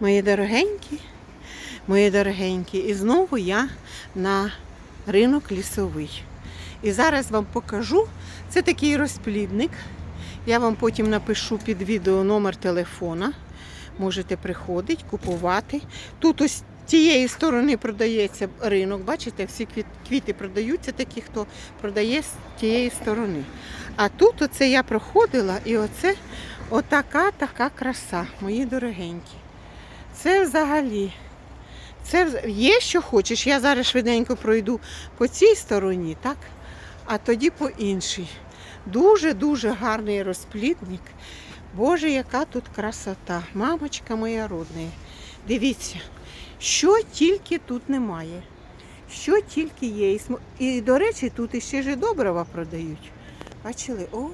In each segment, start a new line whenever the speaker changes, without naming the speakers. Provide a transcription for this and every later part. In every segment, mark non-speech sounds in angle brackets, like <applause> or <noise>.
Мої дорогенькі, мої дорогенькі, і знову я на ринок лісовий. І зараз вам покажу. Це такий розплідник. Я вам потім напишу під відео номер телефона. Можете приходити, купувати. Тут ось тієї сторони продається ринок. Бачите, всі квіти продаються, такі, хто продає з тієї сторони. А тут оце я проходила, і оце отака така краса, мої дорогенькі. Це взагалі. Це є, що хочеш. Я зараз швиденько пройду по цій стороні, так? А тоді по іншій. Дуже-дуже гарний розплідник. Боже, яка тут красота. Мамочка моя родна. Дивіться, що тільки тут немає. Що тільки є. І, до речі, тут іще ж добрива продають. Бачили? Ой,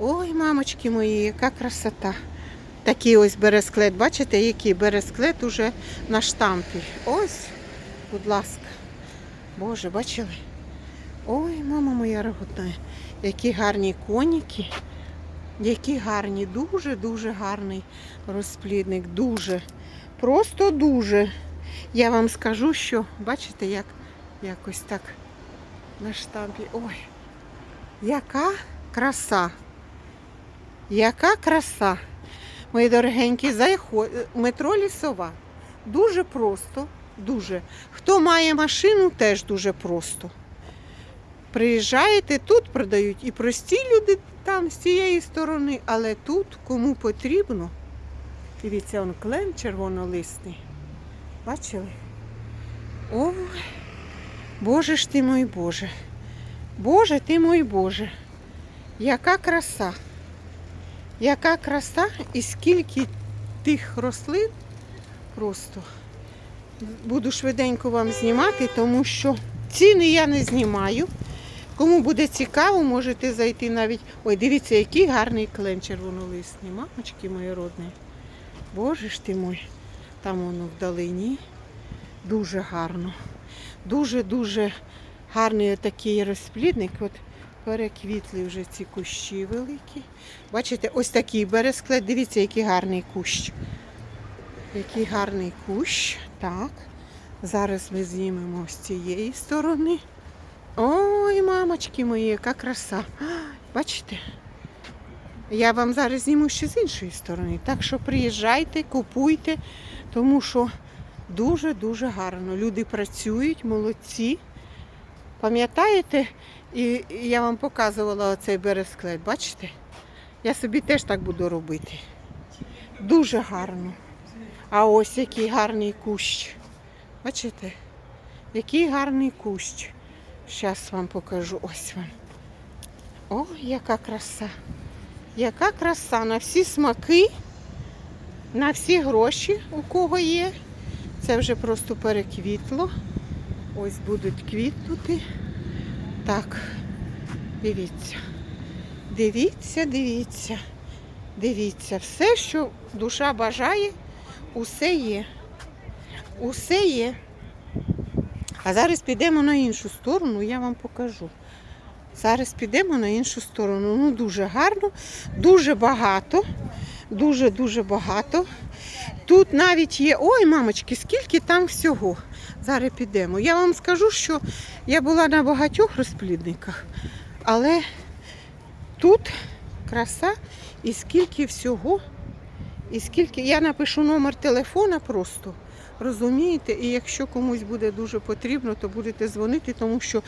ой, мамочки мої, яка красота. Такий ось бересклет. Бачите, який бересклет уже на штампі. Ось, будь ласка. Боже, бачили? Ой, мама моя роготна. Які гарні коніки. Які гарні, дуже-дуже гарний розплідник. Дуже. Просто дуже. Я вам скажу, що бачите, як якось так на штампі. Ой, яка краса. Яка краса. Мої дорогенькі, зайхо... метро лісова. Дуже просто, дуже. Хто має машину, теж дуже просто. Приїжджаєте, тут продають і прості люди там з цієї сторони, але тут кому потрібно. Дивіться, он клен червонолисний. Бачили? Ой, Боже ж ти мой Боже. Боже ти мой Боже. Яка краса. Яка краса і скільки тих рослин просто буду швиденько вам знімати, тому що ціни я не знімаю. Кому буде цікаво, можете зайти навіть. Ой, дивіться, який гарний клен червонолисний. Мамочки мої родні. Боже ж ти мой. Там воно вдалині. Дуже гарно. Дуже-дуже гарний такий розплідник. От переквітли вже ці кущі великі. Бачите, ось такий бересклет. Дивіться, який гарний кущ. Який гарний кущ. Так. Зараз ми знімемо з цієї сторони. Ой, мамочки мої, яка краса. Бачите? Я вам зараз зніму ще з іншої сторони. Так що приїжджайте, купуйте, тому що дуже-дуже гарно. Люди працюють, молодці. Пам'ятаєте, і я вам показувала оцей бересклет, бачите? Я собі теж так буду робити. Дуже гарно. А ось який гарний кущ. Бачите? Який гарний кущ. Зараз вам покажу. Ось вам. О, яка краса. Яка краса на всі смаки, на всі гроші, у кого є. Це вже просто переквітло. Ось будуть квітнути. Так, дивіться. Дивіться, дивіться. Дивіться, все, що душа бажає, усе є. Усе є. А зараз підемо на іншу сторону, я вам покажу. Зараз підемо на іншу сторону. Ну, дуже гарно, дуже багато. Дуже-дуже багато. Тут навіть є. Ой, мамочки, скільки там всього. Зараз підемо. Я вам скажу, що я була на багатьох розплідниках, але тут краса і скільки всього. І скільки я напишу номер телефона просто. Розумієте, і якщо комусь буде дуже потрібно, то будете дзвонити, тому що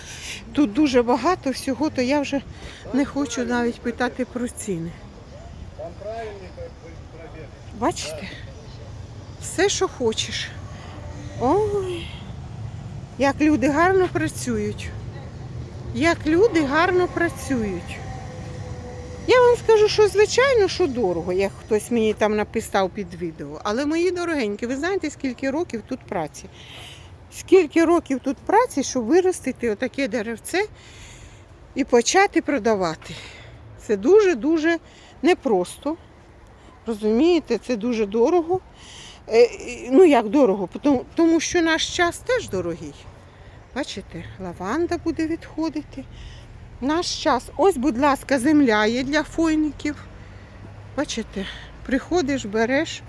тут дуже багато всього, то я вже не хочу навіть питати про ціни. Бачите? Все, що хочеш. Ой, як люди гарно працюють. Як люди гарно працюють. Я вам скажу, що звичайно, що дорого, як хтось мені там написав під відео. Але мої дорогенькі, ви знаєте, скільки років тут праці? Скільки років тут праці, щоб виростити отаке деревце і почати продавати. Це дуже-дуже непросто. Розумієте, це дуже дорого. Е, Ну як дорого? Тому, тому що наш час теж дорогий. Бачите, лаванда буде відходити. Наш час. Ось, будь ласка, земля є для фойників. Бачите, приходиш, береш.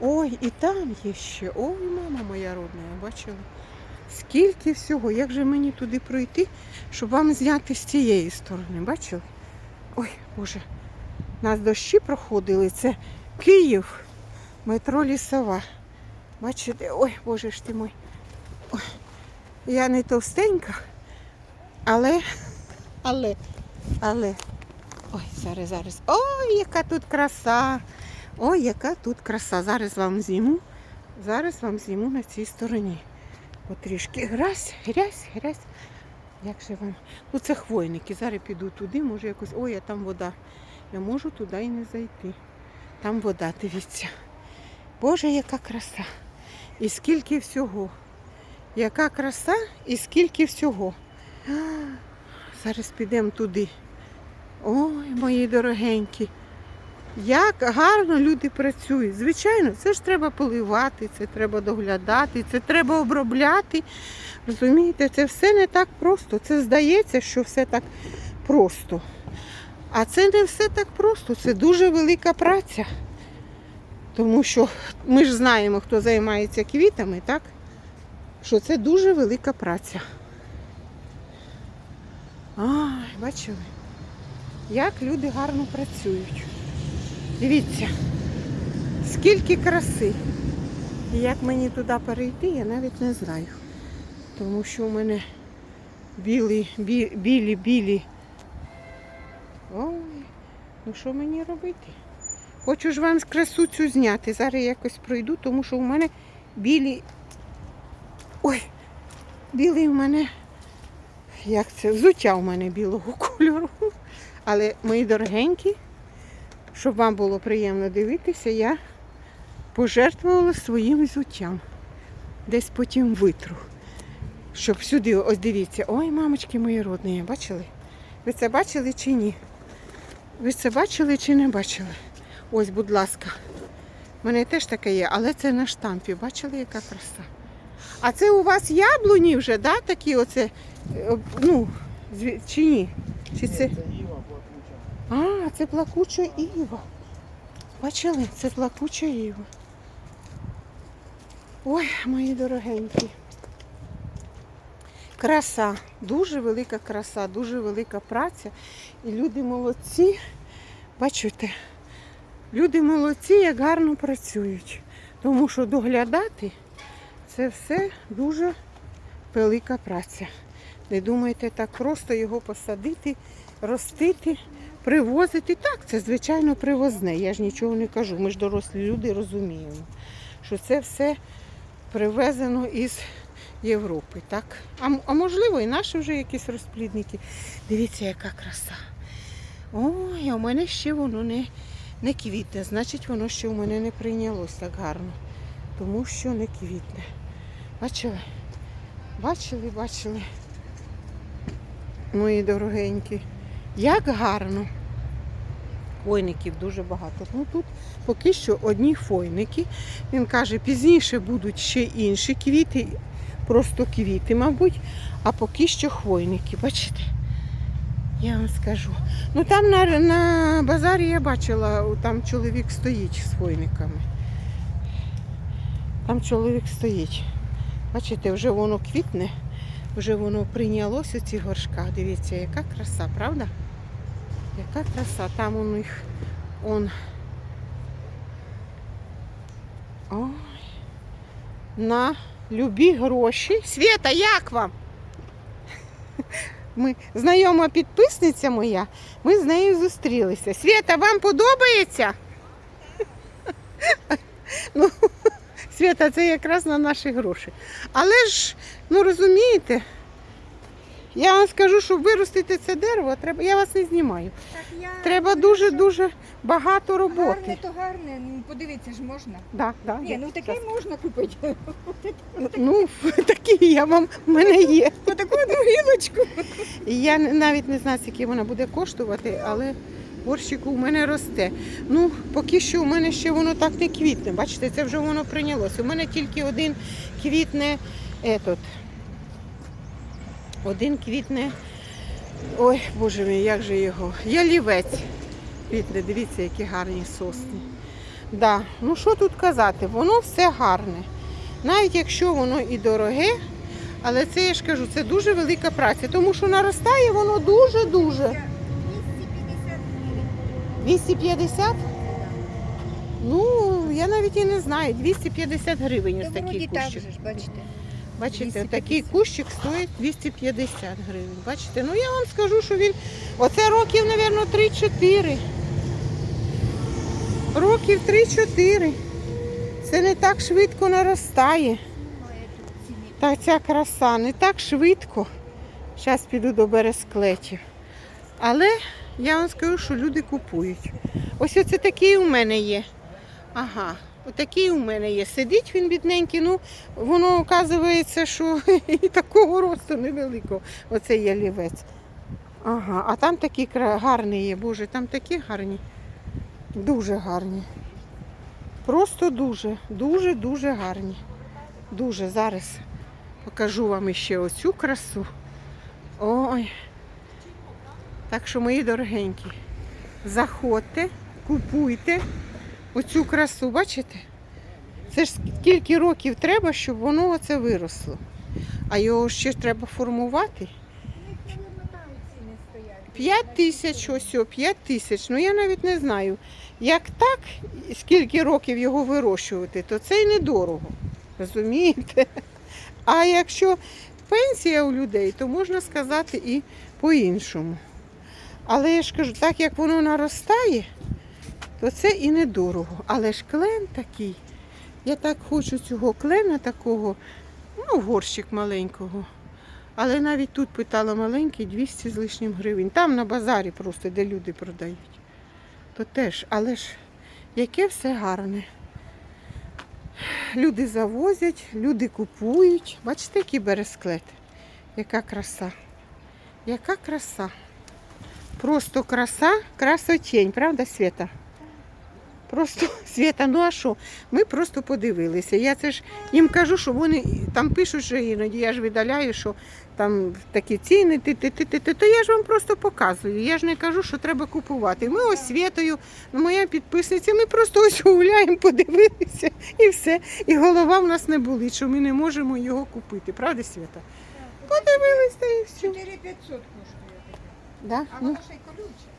Ой, і там є ще. Ой, мама моя родна, бачила. Скільки всього, як же мені туди пройти, щоб вам зняти з цієї сторони, бачили? Ой, Боже, нас дощі проходили, це Київ, метро Лісова. Бачите, ой, Боже ж ти мой. Ой, я не товстенька, але, але, але. Ой, зараз, зараз. Ой, яка тут краса. Ой, яка тут краса. Зараз вам зніму. Зараз вам зніму на цій стороні. Потрішки грязь, грязь, грязь. Як же вам? Ну це хвойники. Зараз піду туди, може якось. Ой, а там вода. Я можу туди і не зайти. Там вода, дивіться. Боже, яка краса. І скільки всього. Яка краса і скільки всього. Зараз підемо туди. Ой, мої дорогенькі. Як гарно люди працюють. Звичайно, це ж треба поливати, це треба доглядати, це треба обробляти. Розумієте, це все не так просто. Це здається, що все так просто. А це не все так просто, це дуже велика праця. Тому що ми ж знаємо, хто займається квітами, так? Що це дуже велика праця. Ай, бачили? Як люди гарно працюють. Дивіться, скільки краси. І як мені туди перейти, я навіть не знаю. Тому що у мене білі-білі-білі. Ой, ну що мені робити? Хочу ж вам красу цю зняти. Зараз якось пройду, тому що у мене білі. Ой, білий у мене. Як це? Взуття у мене білого <laughs> кольору. Але мої дорогенькі, щоб вам було приємно дивитися, я пожертвувала своїм взуттям. Десь потім витру. Щоб сюди, ось дивіться, ой, мамочки мої родні, бачили? Ви це бачили чи ні? Ви це бачили чи не бачили? Ось, будь ласка. У мене теж таке є, але це на штампі. Бачили, яка краса? А це у вас яблуні вже, да? Такі оце, е, ну, чи ні? Чи це? А, це плакуча іва. Бачили? Це плакуча іва. Ой, мої дорогенькі. Краса, дуже велика краса, дуже велика праця. І люди молодці. Бачите, люди молодці, як гарно працюють. Тому що доглядати це все дуже велика праця. Не думайте так просто його посадити, ростити, привозити. Так, це звичайно привозне. Я ж нічого не кажу. Ми ж дорослі люди розуміємо, що це все привезено із Європи. Так? А, а можливо, і наші вже якісь розплідники. Дивіться, яка краса. Ой, а у мене ще воно не, не квітне. Значить, воно ще у мене не прийнялось так гарно. Тому що не квітне. Бачили? Бачили, бачили. Мої дорогенькі. Як гарно. Фойників дуже багато. Ну тут поки що одні фойники. Він каже, пізніше будуть ще інші квіти, просто квіти, мабуть, а поки що хвойники. Бачите? Я вам скажу. Ну там на, на базарі я бачила, там чоловік стоїть з хвойниками. Там чоловік стоїть. Бачите, вже воно квітне, вже воно прийнялось у ці горшках. Дивіться, яка краса, правда? Яка краса. Там у них он. Ой. На любі гроші. Свята, як вам? Ми знайома підписниця моя, ми з нею зустрілися. Свята, вам подобається? <laughs> Ну, <laughs> Свята, це якраз на наші гроші. Але ж, ну розумієте, я вам скажу, щоб виростити це дерево, треба, я вас не знімаю.
Так я
Треба дуже-дуже багато роботи.
Гарне то гарне, ну подивитися ж можна.
Да, да,
Ні,
я
ну таке
щас-
можна купити.
Ну, <laughs> такі я вам в мене є.
Отаку одну гілочку.
І я не- навіть не знаю, скільки вона буде коштувати, але горщик у мене росте. Ну, поки що у мене ще воно так не квітне. Бачите, це вже воно прийнялося. У мене тільки один квітне етот. Один квітне. Ой, боже мій, як же його. Ялівець. Квітне, дивіться, які гарні сосни. Да. Ну що тут казати? Воно все гарне. Навіть якщо воно і дороге, але це я ж кажу, це дуже велика праця, тому що наростає воно дуже-дуже. 250? Ну, я навіть і не знаю. 250 гривень ось
Та
такий
вроді так же ж, бачите.
Бачите,
250.
такий кущик стоїть 250 гривень. Бачите, ну я вам скажу, що він. Оце років, мабуть, 3-4. Років 3-4. Це не так швидко наростає. Та ця краса не так швидко. Зараз піду до бересклетів. Але я вам скажу, що люди купують. Ось оце такий у мене є. Ага, отакий у мене є. Сидить він бідненький, ну воно оказується, що <laughs> і такого росту невеликого. Оце є лівець. Ага, а там такі гарні є, боже, там такі гарні. Дуже гарні. Просто дуже, дуже, дуже гарні. Дуже зараз покажу вам ще оцю красу. Ой. Так що, мої дорогенькі, заходьте, купуйте оцю красу, бачите? Це ж скільки років треба, щоб воно оце виросло. А його ще треба формувати. 5 тисяч, ось, 5 тисяч. Ну я навіть не знаю. Як так, скільки років його вирощувати, то це й недорого. Розумієте? А якщо пенсія у людей, то можна сказати і по-іншому. Але я ж кажу, так як воно наростає, то це і недорого. Але ж клен такий. Я так хочу цього клена такого, ну, горщик маленького. Але навіть тут питала маленький 200 з лишнім гривень. Там на базарі просто, де люди продають. То теж, але ж яке все гарне. Люди завозять, люди купують. Бачите, який бересклет? Яка краса. Яка краса. Просто краса, красотень, правда, Свята? Просто <laughs> Свята, ну а що? Ми просто подивилися. Я це ж їм кажу, що вони там пишуть, що іноді я ж видаляю, що там такі ціни, ти, ти, ти, ти, ти, то я ж вам просто показую. Я ж не кажу, що треба купувати. Ми ось Святою, моя підписниця, ми просто ось гуляємо, подивилися і все. І голова в нас не болить, що ми не можемо його купити. Правда, Свята? Подивилися і все.
4500 коштує.
Да?
А
Ну,
воно ще й колюче.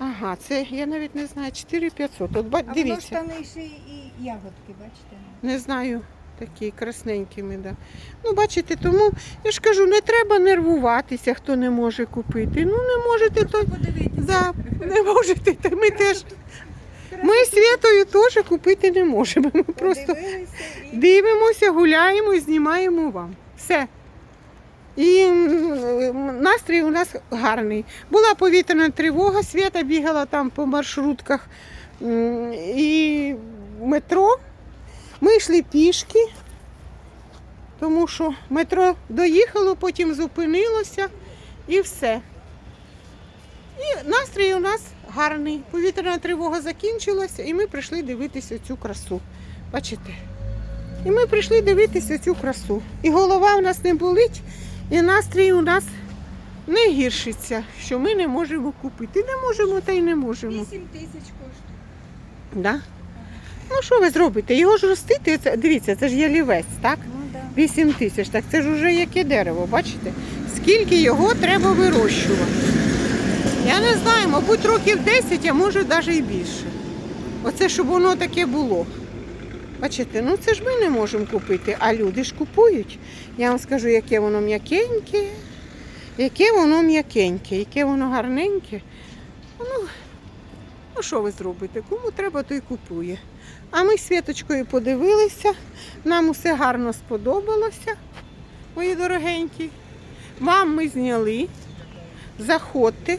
Ага, це я навіть не знаю, 4500. От ба-
А воно
дивіться.
ще і ягодки, бачите?
Не знаю, такі красненькими, да. Ну, бачите, тому я ж кажу, не треба нервуватися, хто не може купити. Ну, не можете, то
Подивіться.
да, не <laughs> можете, то ми теж. Ми Святою теж купити не можемо. Ми просто
Подивилися і
дивимося, гуляємо і знімаємо вам. Все. І настрій у нас гарний. Була повітряна тривога, Свята бігала там по маршрутках і метро. Ми йшли пішки, тому що метро доїхало, потім зупинилося і все. І настрій у нас гарний. Повітряна тривога закінчилася, і ми прийшли дивитися цю красу. Бачите? І ми прийшли дивитися цю красу. І голова у нас не болить, і настрій у нас не гіршиться, що ми не можемо купити. Не можемо та й не можемо.
8 тисяч коштує.
Да? Ну що ви зробите? Його ж ростити, це, дивіться, це ж ялівець, так?
Ну так.
8 тисяч, так це ж вже яке дерево, бачите? Скільки його треба вирощувати? Я не знаю, мабуть, років 10, а може навіть і більше. Оце щоб воно таке було. Бачите, ну це ж ми не можемо купити, а люди ж купують. Я вам скажу, яке воно м'якеньке, яке воно м'якеньке, яке воно гарненьке. Ну, ну що ви зробите? Кому треба, той купує. А ми з Світочкою подивилися, нам усе гарно сподобалося, мої дорогенькі. Вам ми зняли. Заходьте,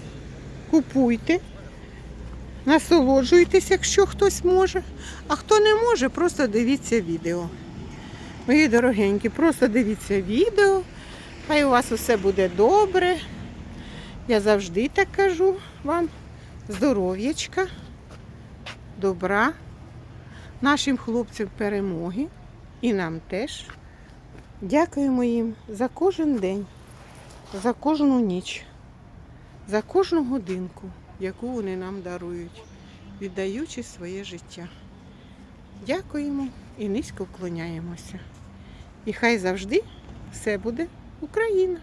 купуйте, насолоджуйтесь, якщо хтось може. А хто не може, просто дивіться відео. Мої дорогенькі, просто дивіться відео. Хай у вас усе буде добре. Я завжди так кажу вам. Здоров'ячка, добра, нашим хлопцям перемоги і нам теж. Дякуємо їм за кожен день, за кожну ніч, за кожну годинку, яку вони нам дарують, віддаючи своє життя. дякуємо і низько вклоняємося. І хай завжди все буде Україна.